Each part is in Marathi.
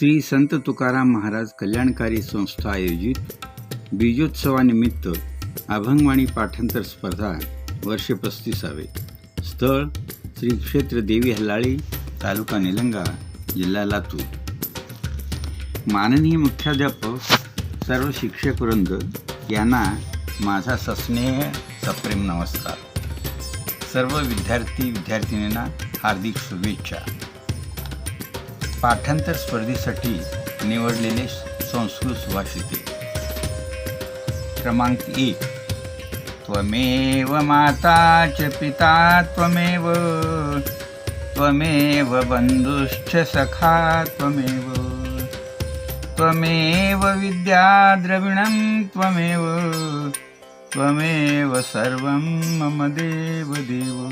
श्री संत तुकाराम महाराज कल्याणकारी संस्था आयोजित बीजोत्सवानिमित्त अभंगवाणी पाठांतर स्पर्धा वर्ष पस्तीसावे. स्थळ श्री क्षेत्र देवी हल्लाळी तालुका निलंगा जिल्हा लातूर. माननीय मुख्याध्यापक सर्व शिक्षक वृंद यांना माझा सस्नेह सप्रेम नमस्कार. सर्व विद्यार्थी विद्यार्थिनींना हार्दिक शुभेच्छा. पाठांतर स्पर्धेसाठी निवडलेले संस्कृत सुभाषिते क्रमांक एक. त्वमेव माता च पिता त्वमेव. त्वमेव बन्धुश्च सखा त्वमेव. त्वमेव विद्या द्रविणं त्वमेव. त्वमेव सर्वं मम देव देव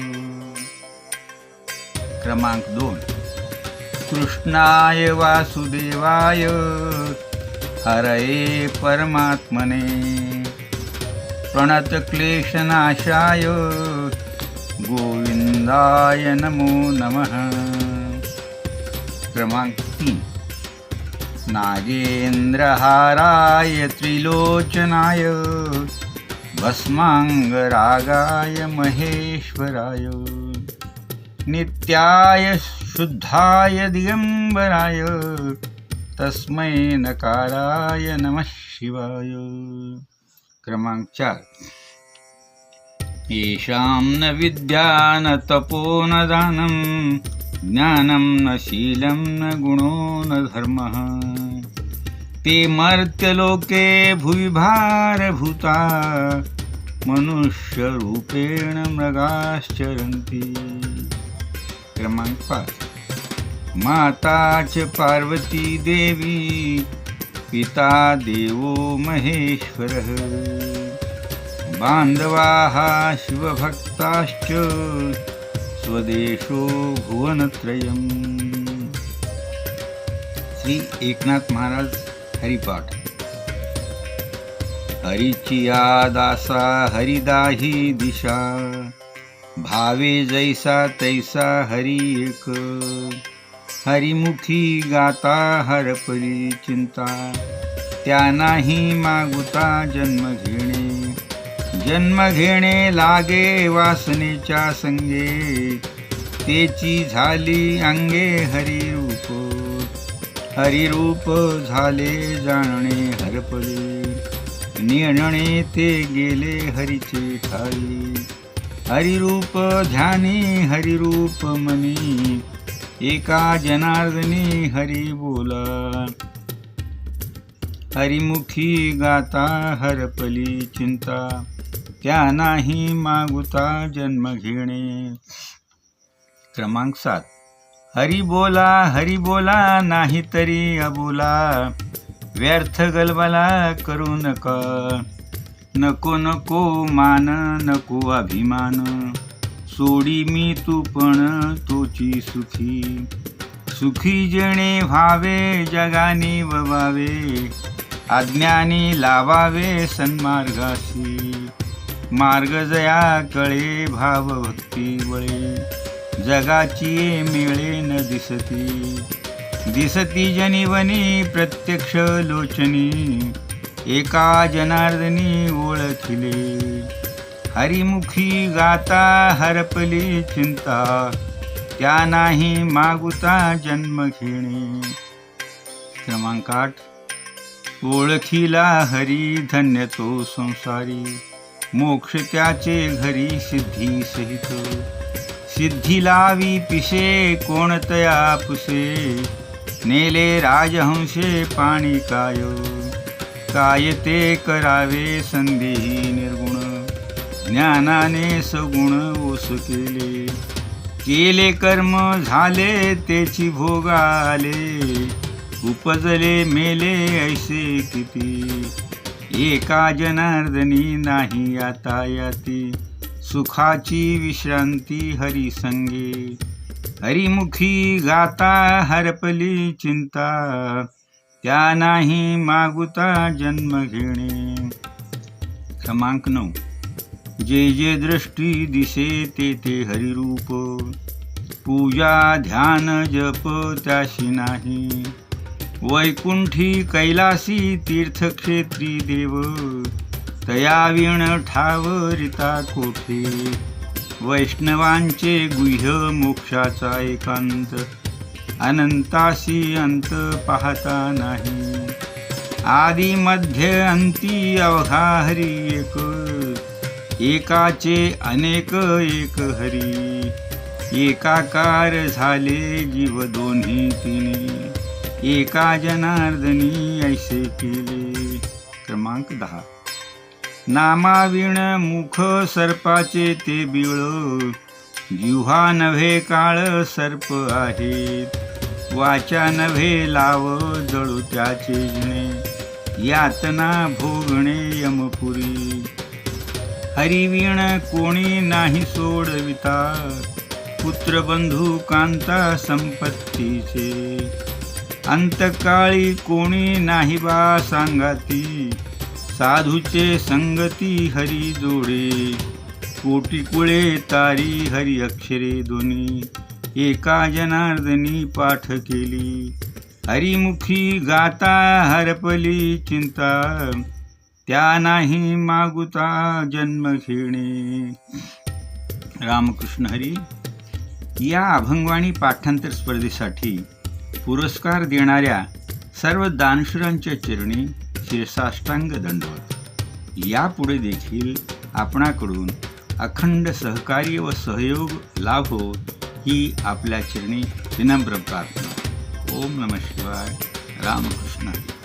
क्रमांक दोन. कृष्णाय वासुदेवाय. हरये परमात्मने. प्रणतक्लेशनाशाय गोविन्दाय नमो नमः. क्रमांक तीन. नागेन्द्रहाराय त्रिलोचनाय. भस्माङ्गरागाय महेश्वराय. नित्याय शुद्धाय दिगंबराय तस्मै नकाराय नमः शिवाय। क्रमांक चार। येषां न विद्या न तपो न दानं ज्ञानं न शीलं न गुणो न धर्मः। ते मर्त्यलोके भुविभारभूता मनुष्यरूपेण मृगाश्चरन्ति। क्रमांक पाच। माता च पार्वती देवी पिता देवो महेश्वरः। बान्धवाः शिवभक्ताश्च स्वदेशो भुवनत्रयम्। श्री एकनाथ महाराज हरिपाठ। हरिचिया दासा हरिदाही दिशा भावे जैसा तैसा हरि एक। हरिमुखी गाता हरपली चिंता. त्या नाही मागुता जन्म घेणे. जन्म घेणे लागे वासनेच्या संगे. तेची झाली अंगे हरिरूप. हरिरूप झाले जाणणे हरपले. निणणे ते गेले हरीचे ठाई. हरिरूप ध्यानी हरिरूप मनी. एका जनार्दनी हरी बोला. हरिमुखी गाता हरपली चिंता. त्या नाही मागुता जन्म घेणे. क्रमांक सात. हरी बोला हरी बोला नाही तरी अबोला. व्यर्थ गलबला करू नका. नको नको मान नको अभिमान. सोडी मी तू पण तोची सुखी. सुखी जणे व्हावे जगानी ववावे अज्ञानी लावावे सन्मार्गाशी. मार्ग जया कळे भाव भक्ती वळे जगाची मिळे न दिसती. दिसती जनिवनी प्रत्यक्ष लोचनी एका जनार्दनी ओळखिले. हरिमुखी गाता हरपली चिंता. त्या नाही मागुता जन्म घेणे. क्रमांक आठ. ओळखीला हरी धन्य तो संसारी. मोक्ष त्याचे घरी सिद्धी सहित. सिद्धी लावी पिसे कोणतया पुसे. नेले राजहंसे पाणी काय. काय ते करावे संदेही निर्गुण. ज्ञानाने सगुण ओस केले. केले कर्म झाले त्याची भोग आले. उपजले मेले ऐसे किती. एका जनार्दनी नाही आता याती. सुखाची विश्रांती हरिसंगे हरिमुखी गाता हरपली चिंता. त्या नाही मागुता जन्म घेणे. क्रमांक नऊ. जे जे दृष्टी दिसे ते ते हरिरूप. पूजा ध्यान जप त्याशी नाही. वैकुंठी कैलासी तीर्थक्षेत्री देव. तया विण ठावरिता कोठे? वैष्णवांचे गुह्य मोक्षाचा एकांत. अनंतासी अंत पाहता नाही. आदी मध्य अंती अवघा हरी एक. एकाचे अनेक एक हरी. एकाकार झाले जीव दोन्ही तिने. एका जनार्दनी ऐसे केले. क्रमांक दहा. नामाविण मुख सर्पाचे ते बिळ. जिव्हा नव्हे काळ सर्प आहेत. वाचा नव्हे लाव जळू त्याचे जिणे. यातना भोगणे यमपुरी. हरिवीण कोणी नाही सोडविता. पुत्रबंधू कांता संपत्तीचे. अंतकाळी कोणी नाही बा सांगाती. साधूचे संगती हरी जोडे. कोटी कुळे तारी हरी अक्षरे दोन्ही. एका जनार्दनी पाठ केली. हरिमुखी गाता हरपली चिंता. त्या नाही मागुता जन्म घेणे. रामकृष्ण हरी या अभंगवाणी पाठांतर स्पर्धेसाठी पुरस्कार देणाऱ्या सर्व दानशूरांच्या चरणी शिरसाष्टांग दंडवत. यापुढे देखील आपणाकडून अखंड सहकार्य व सहयोग लाभो हो, ही आपल्या चरणी विनम्र प्रार्थना. ओम नम शिवाय. रामकृष्ण हरी.